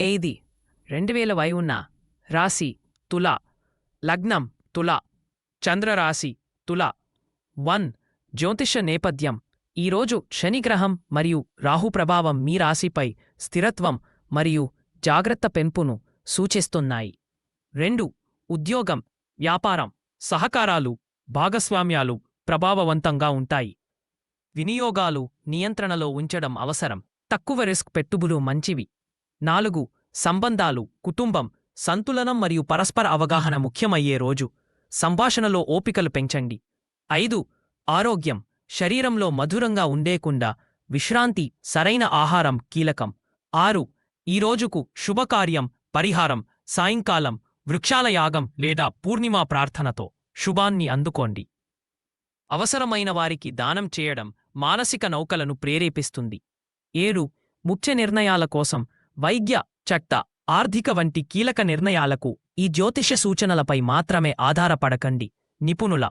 ఏది? రెండు వేల వై ఉన్న రాశి తుల లగ్నం తుల చంద్రరాశి తుల. వన్ జ్యోతిష నేపథ్యం. ఈరోజు శనిగ్రహం మరియు రాహు ప్రభావం మీ రాశిపై స్థిరత్వం మరియు జాగ్రత్త పెంపును సూచిస్తున్నాయి. రెండు ఉద్యోగం వ్యాపారం సహకారాలు భాగస్వామ్యాలు ప్రభావవంతంగా ఉంటాయి. వినియోగాలు నియంత్రణలో ఉంచడం అవసరం. తక్కువ రిస్క్ పెట్టుబులు మంచివి. నాలుగు సంబంధాలు కుటుంబం సంతులనం మరియు పరస్పర అవగాహన ముఖ్యమయ్యే రోజు. సంభాషణలో ఓపికలు పెంచండి. ఐదు ఆరోగ్యం. శరీరంలో మధురంగా ఉండేకుండా విశ్రాంతి సరైన ఆహారం కీలకం. ఆరు ఈ రోజుకు శుభకార్యం పరిహారం సాయంకాలం వృక్షాల యాగం లేదా పూర్ణిమా ప్రార్థనతో శుభాన్ని అందుకోండి. అవసరమైన వారికి దానం చేయడం మానసిక నౌకలను ప్రేరేపిస్తుంది. ఏడు ముఖ్య నిర్ణయాల కోసం వైద్య చట్ట ఆర్థిక వంటి కీలక నిర్ణయాలకు ఈ జ్యోతిష సూచనలపై మాత్రమే ఆధారపడకండి. నిపుణుల